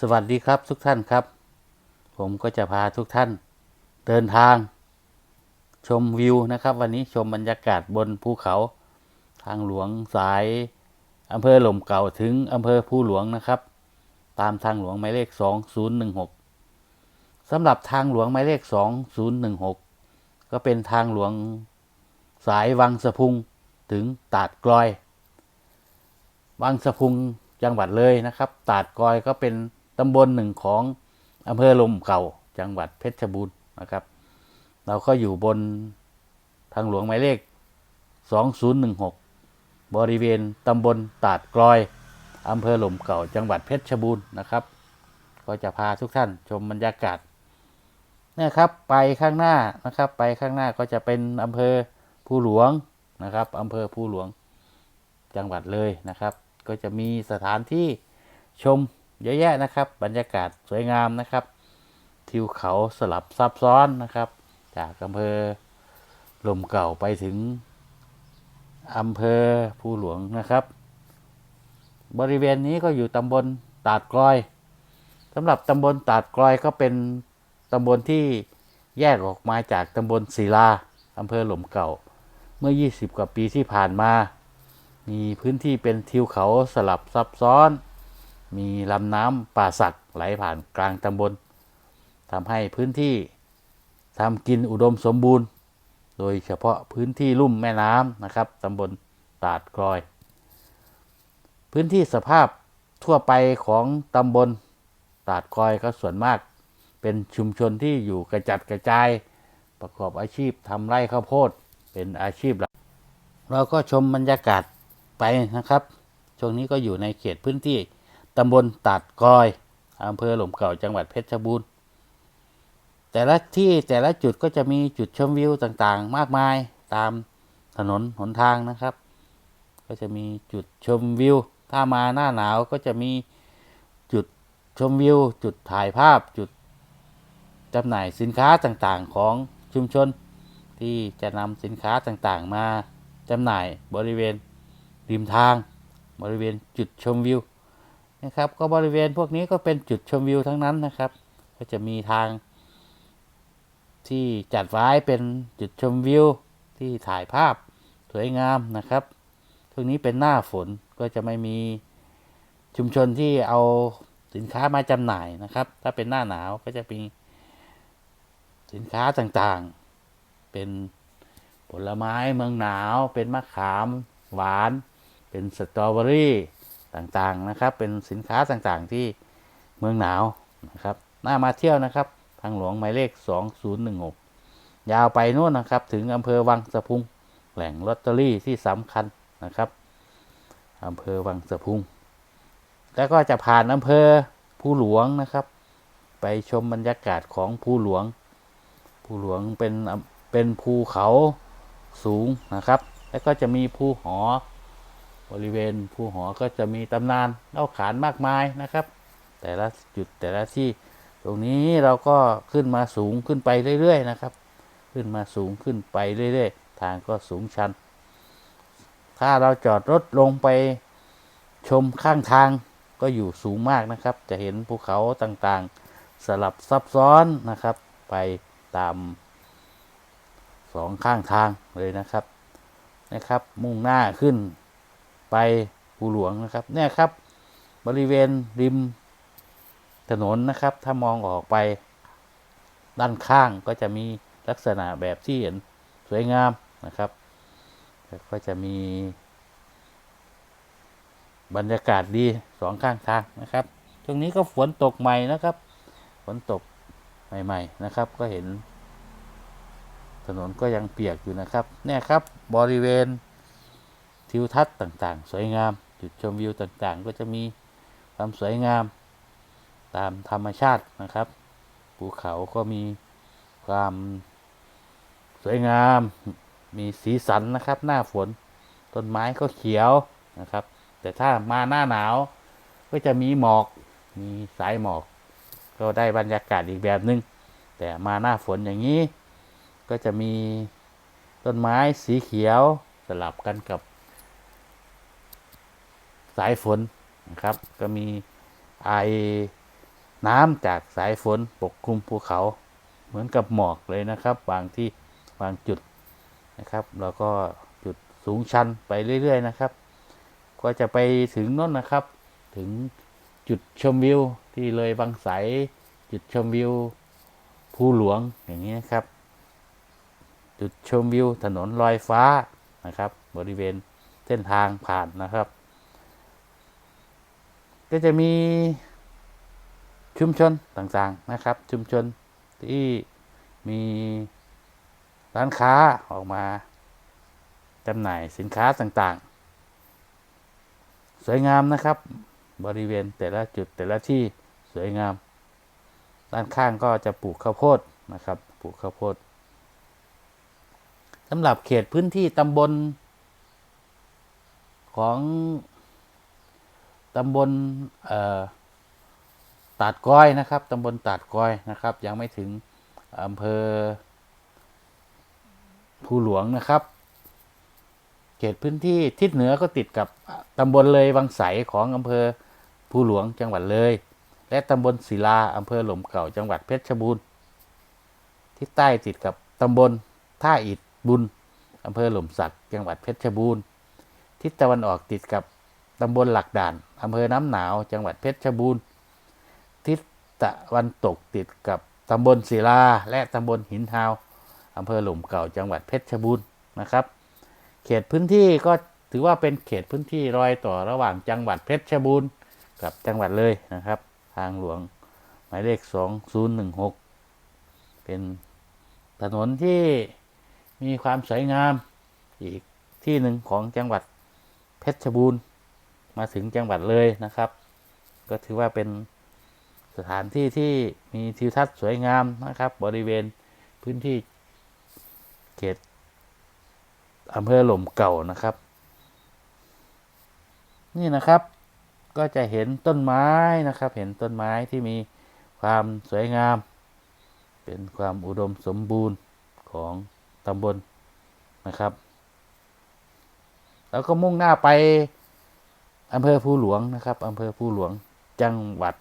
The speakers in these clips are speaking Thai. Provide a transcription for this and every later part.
สวัสดีครับทุกท่านครับ ผมก็จะพาทุกท่านเดินทาง ชมวิวนะครับ วันนี้ชมบรรยากาศบนภูเขา ทางหลวงสายอำเภอหล่มเก่าถึงอำเภอภูหลวงนะครับ ตามทางหลวงหมายเลข 2016สำหรับทางหลวงหมายเลข 2016 ก็เป็นทางหลวงสายวังสะพุงถึงตาดกลอย วังสะพุงจังหวัดเลยนะครับ ตาดกลอยก็เป็น ตำบลหนึ่งของอำเภอลมเก่าจังหวัดเพชรบูรณ์นะครับ เราก็อยู่บนทางหลวงหมายเลข 2016 บริเวณตำบลตาดกลอยอำเภอหล่มเก่าจังหวัดเพชรบูรณ์นะครับ ก็จะพาทุกท่านชมบรรยากาศเนี่ยครับไปข้างหน้านะครับ ไปข้างหน้าก็จะเป็นอำเภอภูหลวงนะครับอำเภอภูหลวงจังหวัดเลยนะครับ ก็จะมีสถานที่ชม เยอะแยะนะครับ บรรยากาศสวยงามนะครับ ทิวเขาสลับซับซ้อนนะครับ จากอำเภอลมเก่าไปถึงอำเภอภูหลวงนะครับ บริเวณนี้ก็อยู่ตำบลตาดกลอยสำหรับตำบลตาดกลอยก็เป็นตำบลที่แยกออกมาจากตำบลศิลาอำเภอหล่มเก่า เมื่อ 20 กว่าปีที่ผ่านมา มีพื้นที่เป็นทิวเขาสลับซับซ้อน มีลำน้ำป่าสักไหลผ่านกลางตำบลทำให้พื้นที่ทำกินอุดมสมบูรณ์ โดยเฉพาะพื้นที่ลุ่มแม่น้ำนะครับตำบลตาดกลอย พื้นที่สภาพทั่วไปของตำบลตาดกลอยก็ส่วนมาก เป็นชุมชนที่อยู่กระจัดกระจาย ประกอบอาชีพทำไร่ข้าวโพดเป็นอาชีพหลักเราก็ชมบรรยากาศไปนะครับ ช่วงนี้ก็อยู่ในเขตพื้นที่ ตำบลตาดกอยอำเภอหล่มเก่าจังหวัดเพชรบูรณ์แต่ละที่แต่ละจุดก็จะมีจุดชมวิวต่างๆ มากมายตามถนนหนทางนะครับ ก็จะมีจุดชมวิว ถ้ามาหน้าหนาวก็จะมีจุดชมวิว จุดถ่ายภาพจุดจำหน่ายสินค้าต่างๆของชุมชน ที่จะนำสินค้าต่างๆ มาจำหน่ายบริเวณริมทาง บริเวณจุดชมวิว นะครับ ก็บริเวณพวกนี้ก็เป็นจุดชมวิวทั้งนั้นนะครับ ก็จะมีทาง ที่จัดไว้เป็นจุดชมวิวที่ถ่ายภาพสวยงามนะครับช่วงนี้เป็นหน้าฝนก็จะไม่มีชุมชนที่เอาสินค้ามาจำหน่ายนะครับ ถ้าเป็นหน้าหนาวก็จะมีสินค้าต่างๆ เป็นผลไม้เมืองหนาว เป็นมะขาม หวาน เป็นสตรอเบอรี่ ต่างๆนะครับ เป็นสินค้าต่างๆที่เมืองหนาวนะครับน่ามาเที่ยวนะครับ ทางหลวงหมายเลข 2016 ยาวไปโน่นนะครับ ถึงอำเภอวังสะพุง แหล่งลอตเตอรี่ที่สำคัญนะครับอำเภอวังสะพุง แล้วก็จะผ่านอำเภอภูหลวงนะครับ ไปชมบรรยากาศของภูหลวงภูหลวงเป็นเป็นภูเขาสูงนะครับ แล้วก็จะมีภูหอ บริเวณภูหอก็จะมีตำนานเล่าขานมากมายนะครับ แต่ละจุดแต่ละที่ ตรงนี้เราก็ขึ้นมาสูงขึ้นไปเรื่อยๆนะครับ ขึ้นมาสูงขึ้นไปเรื่อยๆ ทางก็สูงชัน ถ้าเราจอดรถลงไปชมข้างทางก็อยู่สูงมากนะครับ จะเห็นภูเขาต่างๆ สลับซับซ้อนนะครับ ไปตามสองข้างทางเลยนะครับนะครับ มุ่งหน้าขึ้น ไปภูหลวงนะครับ เนี่ยครับ บริเวณริมถนนนะครับ ถ้ามองออกไปด้านข้างก็จะมีลักษณะแบบที่เห็นสวยงามนะครับ ก็จะมี บรรยากาศดีสองข้างทางนะครับช่วงนี้ก็ฝนตกใหม่นะครับ ฝนตกใหม่ๆนะครับ ก็เห็น ถนนก็ยังเปียกอยู่นะครับ เนี่ยครับบริเวณ ทิวทัศน์ต่างๆ สวยงาม จุดชมวิวต่างๆ ก็จะมีความสวยงามตามธรรมชาตินะครับภูเขาก็มีความสวยงาม มีสีสันนะครับ หน้าฝนต้นไม้ก็เขียวนะครับ แต่ถ้ามาหน้าหนาว ก็จะมีหมอกมีสายหมอก ก็ได้บรรยากาศอีกแบบหนึง่งแต่มาหน้าฝนอย่างนี้ ก็จะมีต้นไม้สีเขียวสลับกันกับ สายฝนนะครับ ก็มีไอน้ำจากสายฝนปกคลุมภูเขาเหมือนกับหมอกเลยนะครับ บางที่บางจุดนะครับ แล้วก็จุดสูงชันไปเรื่อย ๆ นะครับ ก็จะไปถึงโน้นนะครับ ถึงจุดชมวิวที่เลยบางไสจุดชมวิวภูหลวงอย่างนี้นะครับ จุดชมวิวถนนลอยฟ้านะครับ บริเวณเส้นทางผ่านนะครับ ก็จะมีชุมชนต่างๆนะครับ ชุมชนที่มีร้านค้าออกมาจำหน่ายสินค้าต่างๆ สวยงามนะครับ บริเวณแต่ละจุดแต่ละที่สวยงาม ด้านข้างก็จะปลูกข้าวโพดนะครับปลูกข้าวโพดสำหรับเขตพื้นที่ตำบลของ ตำบลตาดก้อยนะครับตำบลตาดก้อยนะครับ ยังไม่ถึงอำเภอภูหลวงนะครับ เขตพื้นที่ทิศเหนือก็ติดกับตำบลเลยวังใสของอำเภอภูหลวงจังหวัดเลย และตำบลศิลาอำเภอหล่มเก่าจังหวัดเพชรบูรณ์ทิศใต้ติดกับตำบลท่าอิฐบุญอำเภอหล่มสักจังหวัดเพชรบูรณ์ทิศตะวันออกติดกับ ตำบลหลักด่านอำเภอน้ำหนาว จังหวัดเพชรบูรณ์ ทิศตะวันตกติดกับตำบลศิลา และตำบลหินทาวอำเภอหล่มเก่าจังหวัดเพชรบูรณ์นะครับ เขตพื้นที่ก็ถือว่าเป็นเขตพื้นที่รอยต่อระหว่างจังหวัดเพชรบูรณ์กับจังหวัดเลยนะครับ ทางหลวงหมายเลข 2016 เป็นถนนที่มีความสวยงามอีกที่หนึ่งของจังหวัดเพชรบูรณ์ มาถึงจังหวัดเลยนะครับ ก็ถือว่าเป็นสถานที่ที่มีทิวทัศน์สวยงามนะครับ บริเวณพื้นที่เขตอำเภอหล่มเก่านะครับ นี่นะครับก็จะเห็นต้นไม้นะครับ เห็นต้นไม้ที่มีความสวยงาม เป็นความอุดมสมบูรณ์ของตำบลนะครับ แล้วก็มุ่งหน้าไป อำเภอภูหลวงนะครับอำเภอภูหลวงจังหวัด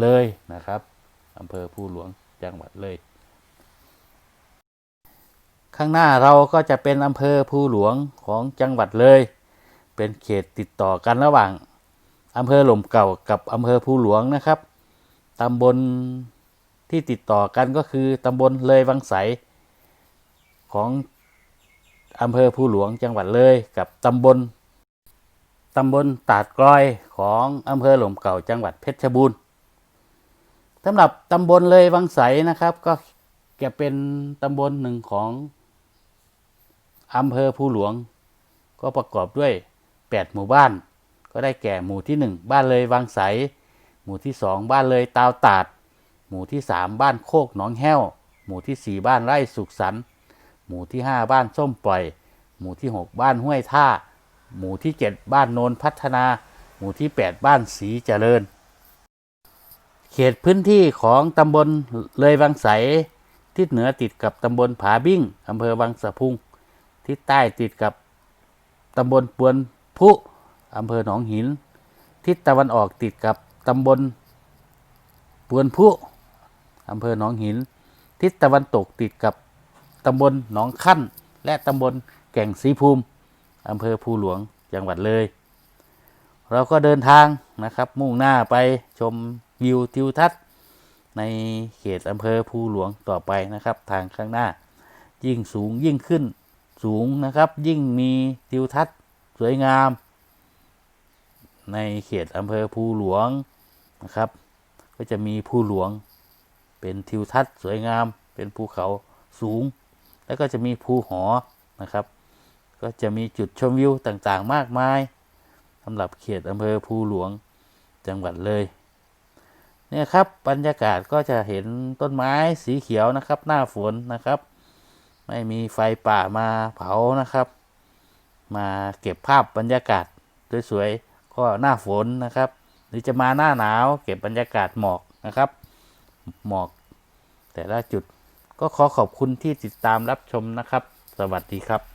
เลยนะครับอำเภอภูหลวงจังหวัดเลย ข้างหน้าเราก็จะเป็นอำเภอภูหลวงของจังหวัดเลย เป็นเขตติดต่อกันระหว่างอำเภอหล่มเก่ากับอำเภอภูหลวงนะครับตำบลที่ติดต่อกันก็คือตำบลเลยวังใสของอำเภอภูหลวงจังหวัดเลย กับตำบล ตำบลตาดกลอยของอำเภอหล่มเก่าจังหวัดเพชรบูรณ์สำหรับตำบลเลยวังใสนะครับ ก็จะเป็นตำบลหนึ่งของอำเภอภูหลวง ก็ประกอบด้วย 8 หมู่บ้าน ก็ได้แก่หมู่ที่ 1 บ้านเลยวังใส หมู่ที่ 2 บ้านเลยตาวตาด หมู่ที่ 3 บ้านโคกหนองแห้ว หมู่ที่ 4 บ้านไร่สุขสันต์หมู่ที่ 5 บ้านส้มปล่อย หมู่ที่ 6 บ้านห้วยท่า หมู่ที่ 7 บ้านโนนพัฒนา หมู่ที่ 8 บ้านสีเจริญ เขตพื้นที่ของตำบลเลยวังใสทิศเหนือติดกับตำบลผาบิ้งอำเภอวังสะพุงทิศใต้ติดกับตำบลปวนพุอำเภอหนองหิน ทิศตะวันออกติดกับตำบลปวนพุอำเภอหนองหิน ทิศตะวันตกติดกับตำบลหนองขั้น และตำบลแก่งสีภูมิ อำเภอภูหลวงจังหวัดเลย เราก็เดินทางนะครับ มุ่งหน้าไปชมวิวทิวทัศน์ ในเขตอำเภอภูหลวงต่อไปนะครับ ทางข้างหน้า ยิ่งสูงยิ่งขึ้นสูงนะครับ ยิ่งมีทิวทัศน์สวยงาม ในเขตอำเภอภูหลวงนะครับ ก็จะมีภูหลวง เป็นทิวทัศน์สวยงาม เป็นภูเขาสูง แล้วก็จะมีภูหอนะครับ ก็จะมีจุดชมวิวต่างๆ มากมายสำหรับเขตอำเภอภูหลวงจังหวัดเลยเนี่ยครับบรรยากาศก็จะเห็นต้นไม้สีเขียวนะครับ หน้าฝนนะครับ ไม่มีไฟป่ามาเผานะครับ มาเก็บภาพบรรยากาศสวยๆก็หน้าฝนนะครับ หรือจะมาหน้าหนาวเก็บบรรยากาศหมอกนะครับ หมอก แต่ละจุดก็ขอขอบคุณที่ติดตามรับชมนะครับ สวัสดีครับ